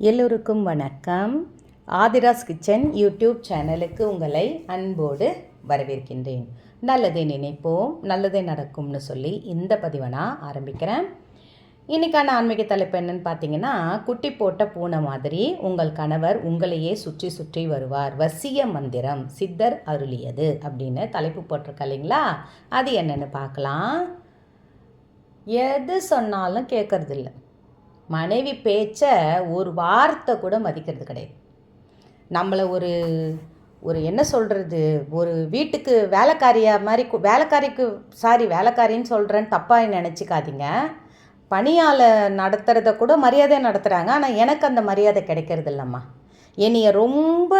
எல்லோருக்கும் வணக்கம். Aadhira's kitchen YouTube சேனலுக்கு உங்களை அன்போடு வரவேற்கின்றேன். நல்லதை நினைப்போம் நல்லதே நடக்கும்னு சொல்லி இந்த பதிவை நான் ஆரம்பிக்கிறேன். இன்றைக்கான ஆன்மீக தலைப்பு என்னன்னு பார்த்தீங்கன்னா குட்டி போட்ட பூனை மாதிரி உங்கள் கணவர் உங்களையே சுற்றி சுற்றி வருவார். வசிய மந்திரம் சித்தர் அருளியது அப்படின்னு தலைப்பு போட்டிருக்க இல்லைங்களா? அது என்னென்னு பார்க்கலாம். எது சொன்னாலும் கேட்கறதில்ல. மனைவி பேச்சை ஒரு வார்த்தை கூட மதிக்கிறது கிடையாது. நம்மளை ஒரு ஒரு என்ன சொல்கிறது ஒரு வீட்டுக்கு வேலைக்காரியா மாதிரி வேலைக்காரிக்கு சாரி வேலைக்காரின்னு சொல்கிறேன்னு தப்பாக நினச்சிக்காதீங்க. பணியால் நடத்துகிறத கூட மரியாதை நடத்துகிறாங்க ஆனால் எனக்கு அந்த மரியாதை கிடைக்கிறது இல்லைம்மா. என்னைய ரொம்ப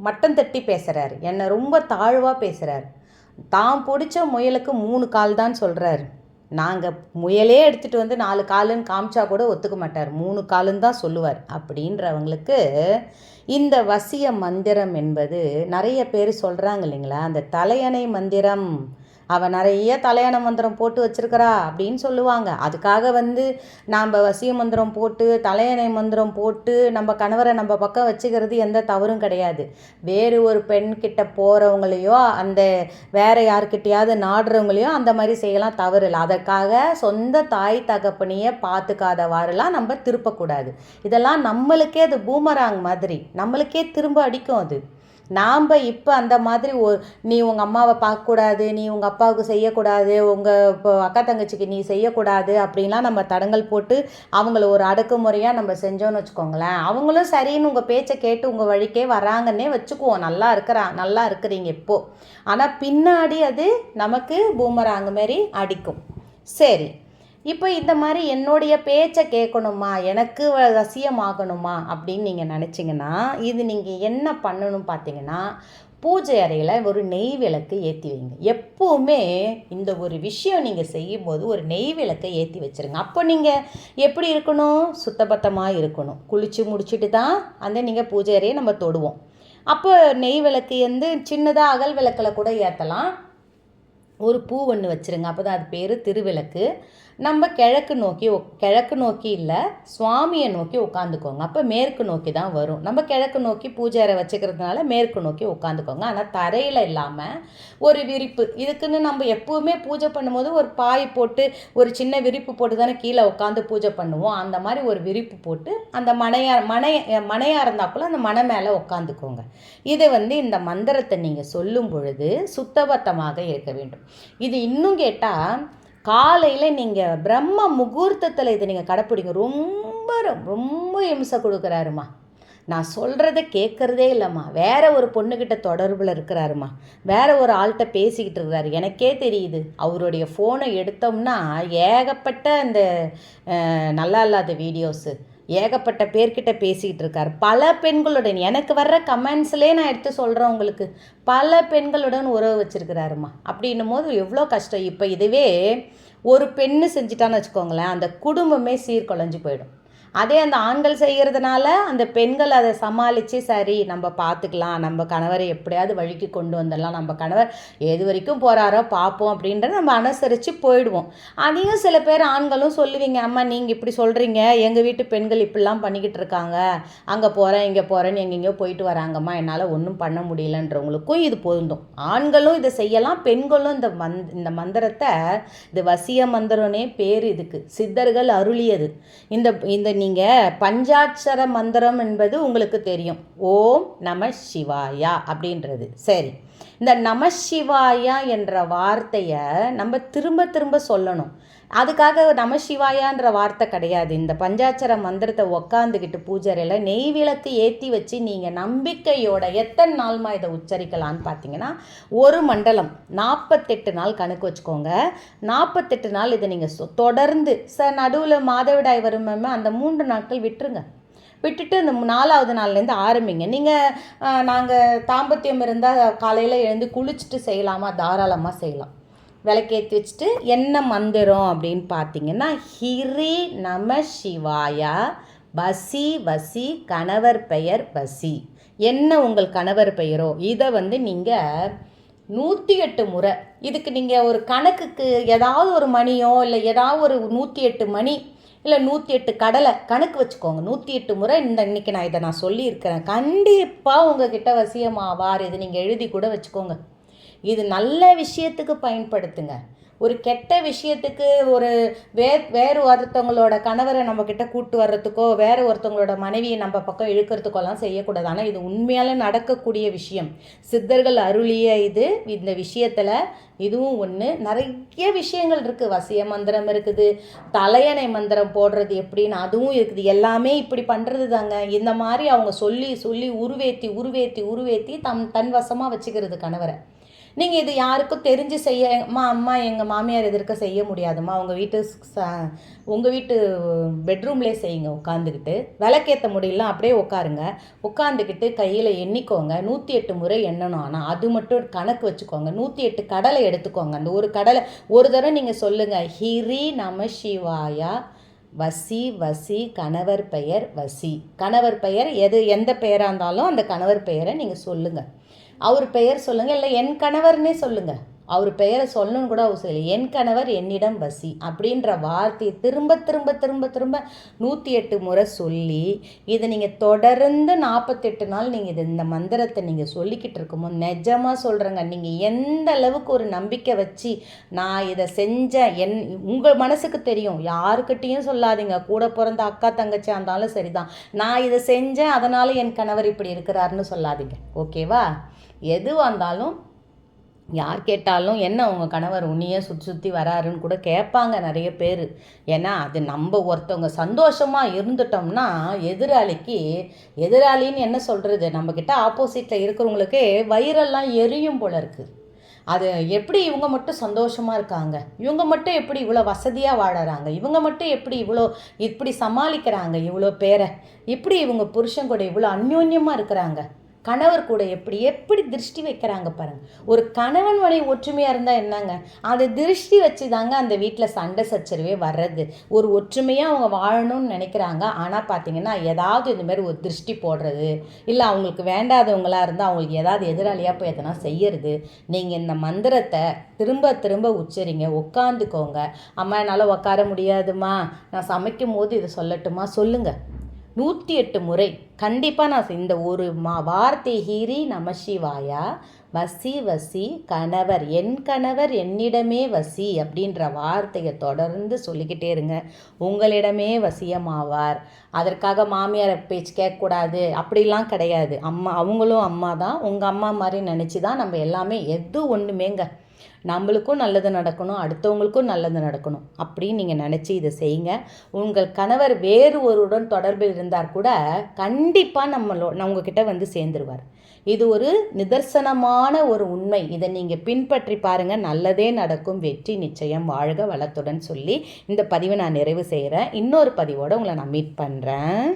மட்டம் தட்டி பேசுகிறாரு என்னை ரொம்ப தாழ்வாக பேசுகிறார் தான் பிடிச்ச முயலுக்கு மூணு கால் தான் சொல்கிறாரு நாங்கள் முயலே எடுத்துகிட்டு வந்து நாலு காலுன்னு காமிச்சா கூட ஒத்துக்க மாட்டார். மூணு காலுன்னு தான் சொல்லுவார். அப்படின்றவங்களுக்கு இந்த வசிய மந்திரம் என்பது நிறைய பேர் சொல்கிறாங்க இல்லைங்களா? அந்த தலையணை மந்திரம் அவள் நிறைய தலையணை மந்திரம் போட்டு வச்சுருக்கிறா அப்படின்னு சொல்லுவாங்க. அதுக்காக வந்து நாம் வசிய மந்திரம் போட்டு தலையணை மந்திரம் போட்டு நம்ம கணவரை நம்ம பக்கம் வச்சுக்கிறது எந்த தவறும் கிடையாது. வேறு ஒரு பெண்கிட்ட போகிறவங்களையோ அந்த வேறு யார்கிட்டயாவது நாடுறவங்களையோ அந்த மாதிரி செய்யலாம் தவறு இல்லை. அதற்காக சொந்த தாய் தகப்பனையே பார்த்துக்காதவாறுலாம் நம்ம திருப்பக்கூடாது. இதெல்லாம் நம்மளுக்கே அது பூமராங் மாதிரி. நம்மளுக்கே திரும்ப அடிக்கும் அது. நாம் இப்போ அந்த மாதிரி ஒ நீ உங்கள் அம்மாவை பார்க்கக்கூடாது நீ உங்கள் அப்பாவுக்கு செய்யக்கூடாது உங்கள் இப்போ அக்கா தங்கச்சிக்கு நீ செய்யக்கூடாது அப்படின்லாம் நம்ம தடங்கல் போட்டு அவங்கள ஒரு அடக்குமுறையாக நம்ம செஞ்சோன்னு வச்சுக்கோங்களேன். அவங்களும் சரின்னு உங்கள் பேச்சை கேட்டு உங்கள் வழிக்கே வராங்கன்னே வச்சுக்குவோம். நல்லா இருக்கிறா நல்லா இருக்கிறீங்க இப்போது ஆனால் பின்னாடி அது நமக்கு பூமராங்க மாரி அடிக்கும். சரி. இப்போ இந்த மாதிரி என்னுடைய பேச்சை கேட்கணுமா? எனக்கு வ- வசியமாகணுமா அப்படின்னு நீங்கள் நினச்சிங்கன்னா இது நீங்கள் என்ன பண்ணணும் பார்த்தீங்கன்னா பூஜை அறையில் ஒரு நெய் விளக்கு ஏற்றி வைங்க. எப்போவுமே இந்த ஒரு விஷயம் நீங்கள் செய்யும்போது ஒரு நெய் விளக்கை ஏற்றி வச்சுருங்க. அப்போ நீங்கள் எப்படி இருக்கணும்? சுத்தபத்தமாக இருக்கணும். குளித்து முடிச்சுட்டு தான் அந்த நீங்கள் பூஜை அறையை நம்ம தொடுவோம். அப்போ நெய் விளக்கு வந்து சின்னதாக அகல் விளக்கில் கூட ஏற்றலாம் ஒரு பூ ஒன்று வச்சுருங்க. அப்போ தான் அது பேர் திருவிளக்கு. நம்ம கிழக்கு நோக்கி கிழக்கு நோக்கி இல்லை சுவாமியை நோக்கி உட்காந்துக்கோங்க. அப்போ மேற்கு நோக்கி தான் வரும். நம்ம கிழக்கு நோக்கி பூஜை அறை வச்சுக்கிறதுனால மேற்கு நோக்கி உட்காந்துக்கோங்க. ஆனால் தரையில் இல்லாமல் ஒரு விரிப்பு இதுக்குன்னு நம்ம எப்பவுமே பூஜை பண்ணும்போது ஒரு பாய் போட்டு ஒரு சின்ன விரிப்பு போட்டு தானே கீழே உட்காந்து பூஜை பண்ணுவோம். அந்த மாதிரி ஒரு விரிப்பு போட்டு அந்த மனையா மனை மனையாக இருந்தால் கூட அந்த மனை மேலே உட்காந்துக்கோங்க. இதை வந்து இந்த மந்திரத்தை நீங்கள் சொல்லும் பொழுது சுத்தபத்தமாக இருக்க வேண்டும். இது இன்னும் கேட்டால் காலையில் நீங்கள் பிரம்ம முகூர்த்தத்தில் இதை நீங்கள் கடைப்பிடிங்க. ரொம்ப ரொம்ப இம்சை கொடுக்குறாருமா. நான் சொல்கிறத கேட்குறதே இல்லைம்மா. வேற ஒரு பொண்ணுக்கிட்ட தொடர்பில் இருக்கிறாருமா. வேற ஒரு ஆள்கிட்ட பேசிக்கிட்டு இருக்கிறாரு எனக்கே தெரியுது. அவருடைய ஃபோனை எடுத்தோம்னா ஏகப்பட்ட அந்த நல்லா இல்லாத வீடியோஸு ஏகப்பட்ட பேர்கிட்ட பேசிக்கிட்டு இருக்கார். பல பெண்களுடன் எனக்கு வர்ற கமெண்ட்ஸ்லேயே நான் எடுத்து சொல்கிறேன் உங்களுக்கு. பல பெண்களுடன் உறவு வச்சுருக்கிறாரும்மா அப்படின்னும் போது எவ்வளோ கஷ்டம். இப்போ இதுவே ஒரு பெண்ணு செஞ்சிட்டான்னு வச்சுக்கோங்களேன் அந்த குடும்பமே சீர்குலைஞ்சு போயிடும். அதே அந்த ஆண்கள் செய்கிறதுனால அந்த பெண்கள் அதை சமாளித்து சரி நம்ம பார்த்துக்கலாம் நம்ம கணவரை எப்படியாவது வழிக்கு கொண்டு வந்துடலாம் நம்ம கணவர் எது வரைக்கும் போகிறாரோ பார்ப்போம் அப்படின்றத நம்ம அனுசரித்து போயிடுவோம். அதையும் சில பேர் ஆண்களும் சொல்லுவீங்க அம்மா நீங்கள் இப்படி சொல்கிறீங்க எங்கள் வீட்டு பெண்கள் இப்படிலாம் பண்ணிக்கிட்டு இருக்காங்க அங்கே போகிறேன் இங்கே போகிறேன்னு எங்கெங்கேயோ போயிட்டு வராங்கம்மா என்னால் ஒன்றும் பண்ண முடியலன்றவங்களுக்கும் இது பொருந்தும். ஆண்களும் இதை செய்யலாம் பெண்களும் இந்த மந் இந்த மந்திரத்தை இது வசிய மந்திரம்னே பேர் இதுக்கு சித்தர்கள் அருளியது. இந்த இந்த நீங்கள் பஞ்சாட்சர மந்திரம் என்பது உங்களுக்கு தெரியும். ஓம் நம சிவாயா அப்படின்றது. சரி. இந்த நமசிவாயா என்ற வார்த்தையை நம்ம திரும்ப திரும்ப சொல்லணும். அதுக்காக நமசிவாயான்ற வார்த்தை கிடையாது. இந்த பஞ்சாட்சர மந்திரத்தை உக்காந்துக்கிட்டு பூஜைறையில் நெய் விளக்கு ஏற்றி வச்சு நீங்கள் நம்பிக்கையோட எத்தனை நாள்மா இதை உச்சரிக்கலான்னு பார்த்தீங்கன்னா ஒரு மண்டலம் நாற்பத்தெட்டு நாள் கணக்கு வச்சுக்கோங்க. நாற்பத்தெட்டு நாள் இதை நீங்கள் தொடர்ந்து ச நடுவில் மாதவிடாய் வருமே அந்த மூன்று நாட்கள் விட்டுருங்க. விட்டுட்டு இந்த நாலாவது நாள்லேருந்து ஆரம்பிங்க. நீங்கள் நாங்கள் தாம்பத்தியம் இருந்தால் காலையில் எழுந்து குளிச்சுட்டு செய்யலாமா? தாராளமாக செய்யலாம். விளக்கேற்றி வச்சுட்டு என்ன மந்திரம் அப்படின்னு பார்த்தீங்கன்னா ஹிரி நம சிவாயா பசி வசி கணவர் பெயர் பசி என்ன உங்கள் கணவர் பெயரோ? இதை வந்து நீங்கள் நூற்றி எட்டு முறை இதுக்கு நீங்கள் ஒரு கணக்குக்கு ஏதாவது ஒரு மணியோ இல்லை ஏதாவது ஒரு நூற்றி எட்டு மணி இல்லை நூற்றி எட்டு கடலை கணக்கு வச்சுக்கோங்க. நூற்றி எட்டு முறை இந்த இன்னைக்கு நான் இதை நான் சொல்லியிருக்கிறேன். கண்டிப்பாக உங்ககிட்ட வசியமாவார் இது நீங்கள் எழுதி கூட வச்சுக்கோங்க. இது நல்ல விஷயத்துக்கு பயன்படுத்துங்க. ஒரு கெட்ட விஷயத்துக்கு ஒரு வே வேறு ஒருத்தவங்களோட கணவரை நம்மக்கிட்ட கூட்டு வர்றதுக்கோ வேறு ஒருத்தவங்களோட மனைவியை நம்ம பக்கம் இழுக்கிறதுக்கோலாம் செய்யக்கூடாது. ஆனால் இது உண்மையால நடக்கக்கூடிய விஷயம். சித்தர்கள் அருளிய இது இந்த விஷயத்தில் இதுவும் ஒன்று நிறைய விஷயங்கள் இருக்குது வசிய மந்திரம் இருக்குது தலையணை மந்திரம் போடுறது எப்படின்னு அதுவும் இருக்குது. எல்லாமே இப்படி பண்ணுறது தாங்க இந்த மாதிரி அவங்க சொல்லி சொல்லி உருவேத்தி உருவேத்தி உருவேத்தி தம் தன் வசமாக வச்சுக்கிறது கணவரை. நீங்கள் இது யாருக்கும் தெரிஞ்சு செய்ய அம்மா அம்மா எங்கள் மாமியார் எதிர்க்க செய்ய முடியாதும்மா. உங்கள் வீட்டு ச உங்கள் வீட்டு பெட்ரூம்லேயே செய்யுங்க உட்காந்துக்கிட்டு விளக்கேற்ற முடியல அப்படியே உட்காருங்க. உட்காந்துக்கிட்டு கையில் எண்ணிக்கோங்க. நூற்றி எட்டு முறை எண்ணணும். ஆனால் அது மட்டும் கணக்கு வச்சுக்கோங்க. நூற்றி எட்டு கடலை எடுத்துக்கோங்க. அந்த ஒரு கடலை ஒரு தடவை நீங்கள் சொல்லுங்கள் ஹிரி நம சிவாயா. வசி வசி கணவர் பெயர் வசி. கணவர் பெயர் எது எந்த பெயராக இருந்தாலும் அந்த கணவர் பெயரை நீங்கள் சொல்லுங்கள் அவர் பெயர் சொல்லுங்கள் இல்லை என் கணவர்னே சொல்லுங்கள் அவர் பெயரை சொல்லணும்னு கூட அவசியம் இல்லை. என் கணவர் என்னிடம் வசி அப்படின்ற வார்த்தையை திரும்ப திரும்ப திரும்ப திரும்ப நூற்றி எட்டு முறை சொல்லி இதை நீங்கள் தொடர்ந்து நாற்பத்தெட்டு நாள் நீங்கள் இது இந்த மந்திரத்தை நீங்கள் சொல்லிக்கிட்டு இருக்கும்போது நிஜமாக சொல்கிறேங்க நீங்கள் எந்த அளவுக்கு ஒரு நம்பிக்கை வச்சு நான் இதை செஞ்சேன் என் உங்கள் மனசுக்கு தெரியும். யாருக்கிட்டேயும் சொல்லாதீங்க. கூட பிறந்த அக்கா தங்கச்சியாக இருந்தாலும் சரிதான். நான் இதை செஞ்சேன் அதனால் என் கணவர் இப்படி இருக்கிறாருன்னு சொல்லாதீங்க. ஓகேவா? எதுவாக இருந்தாலும் யார் கேட்டாலும் என்ன உங்கள் கணவர் உன்னையே சுற்றி சுற்றி வராருன்னு கூட கேட்பாங்க நிறைய பேர். ஏன்னா அது நம்ம ஒருத்தவங்க சந்தோஷமாக இருந்துட்டோம்னா எதிராளிக்கு எதிராளின்னு என்ன சொல்கிறது நம்மக்கிட்ட ஆப்போசிட்டில் இருக்கிறவங்களுக்கே வயிறெல்லாம் எரியும் போல இருக்குது அது எப்படி இவங்க மட்டும் சந்தோஷமாக இருக்காங்க? இவங்க மட்டும் எப்படி இவ்வளோ வசதியாக வாழறாங்க? இவங்க மட்டும் எப்படி இவ்வளோ இப்படி சமாளிக்கிறாங்க இவ்வளோ பேரை? இப்படி இவங்க புருஷன் கூட இவ்வளோ அந்யோன்யமாக இருக்கிறாங்க? கணவர் கூட எப்படி எப்படி திருஷ்டி வைக்கிறாங்க பாருங்க. ஒரு கணவன் மனைவி ஒற்றுமையாக இருந்தால் என்னங்க? அது திருஷ்டி வச்சு தாங்க அந்த வீட்டில் சண்டை சச்சரவே வர்றது. ஒரு ஒற்றுமையாக அவங்க வாழணும்னு நினைக்கிறாங்க. ஆனால் பார்த்தீங்கன்னா ஏதாவது இந்த மாதிரி ஒரு திருஷ்டி போடுறது இல்லை அவங்களுக்கு வேண்டாதவங்களாக இருந்தால் அவங்களுக்கு ஏதாவது எதிராளியாக போய் எதனா செய்யறது. நீங்கள் இந்த மந்திரத்தை திரும்ப திரும்ப உச்சரிங்க. உட்காந்துக்கோங்க அம்மா என்னால் உட்கார முடியாதுமா நான் சமைக்கும் போது இதை சொல்லட்டுமா? சொல்லுங்கள் நூற்றி எட்டு முறை. கண்டிப்பாக நான் இந்த ஒரு மா வார்த்தை ஹீரி நமசிவாயா வசி வசி கணவர் என் கணவர் என்னிடமே வசி அப்படின்ற வார்த்தையை தொடர்ந்து சொல்லிக்கிட்டே இருங்க. உங்களிடமே வசியமாவார். அதற்காக மாமியார் பேச்சு கேட்கக்கூடாது. அப்படிலாம் கிடையாது. அம்மா அவங்களும் அம்மா தான். உங்கள் அம்மா மாதிரி நினச்சி தான் நம்ம எல்லாமே எது ஒன்றுமேங்க நம்மளுக்கும் நல்லது நடக்கணும் அடுத்தவங்களுக்கும் நல்லது நடக்கணும். அப்படின்னு நீங்கள் நினச்சி இதை செய்யுங்க. உங்கள் கணவர் வேறு ஒருவருடன் தொடர்பில் இருந்தால் கூட கண்டிப்பாக நம்மளோ உங்ககிட்ட வந்து சேர்ந்துருவார். இது ஒரு நிதர்சனமான ஒரு உண்மை. இதை நீங்கள் பின்பற்றி பாருங்கள் நல்லதே நடக்கும். வெற்றி நிச்சயம். வாழ்க வளத்துடன் சொல்லி இந்த பதிவை நான் நிறைவு செய்கிறேன் இன்னொரு பதிவோடு உங்களை நான் மீட் பண்ணுறேன்